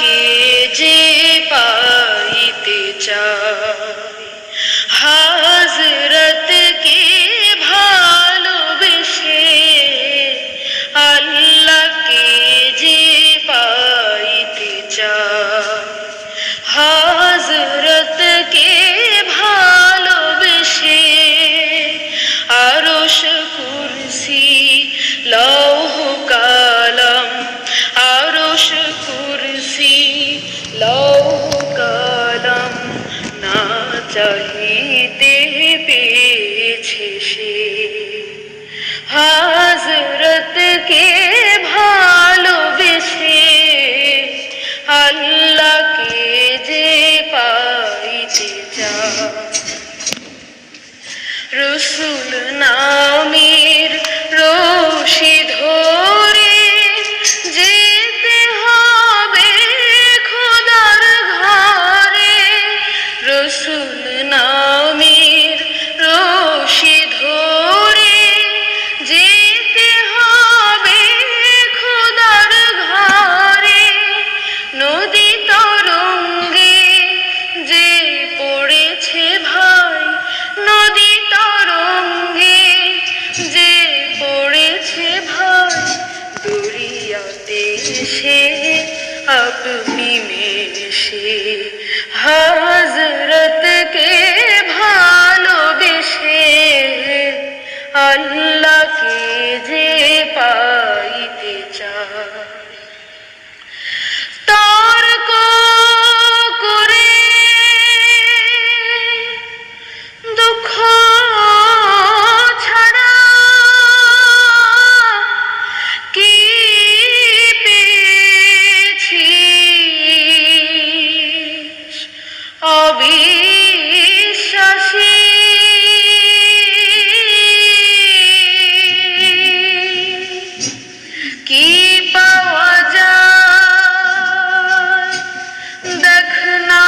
কে জানিতে পেয়েছে সে হাজরতকে ভালোবেসে আল্লাহকে যে পাইতে যা রসুল নামে এসে আপনি মেশে হজরতকে ভালোবেসে আল্লাহকে যে পাইতে কি পাওয়া যায়? দেখ না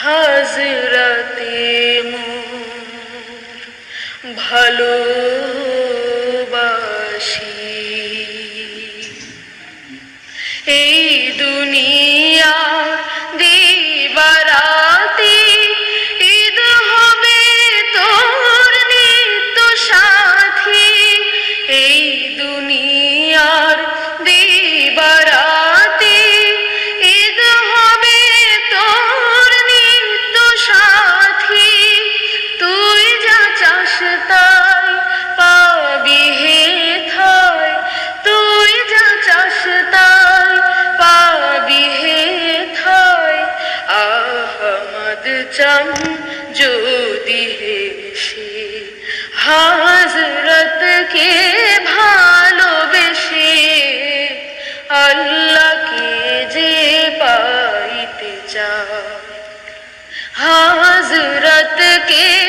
হাজরাতে ভালো চাম যদি হেসে। হাজরতকে ভালোবেসে আল্লাহকে যে পাইতে হাজারত কে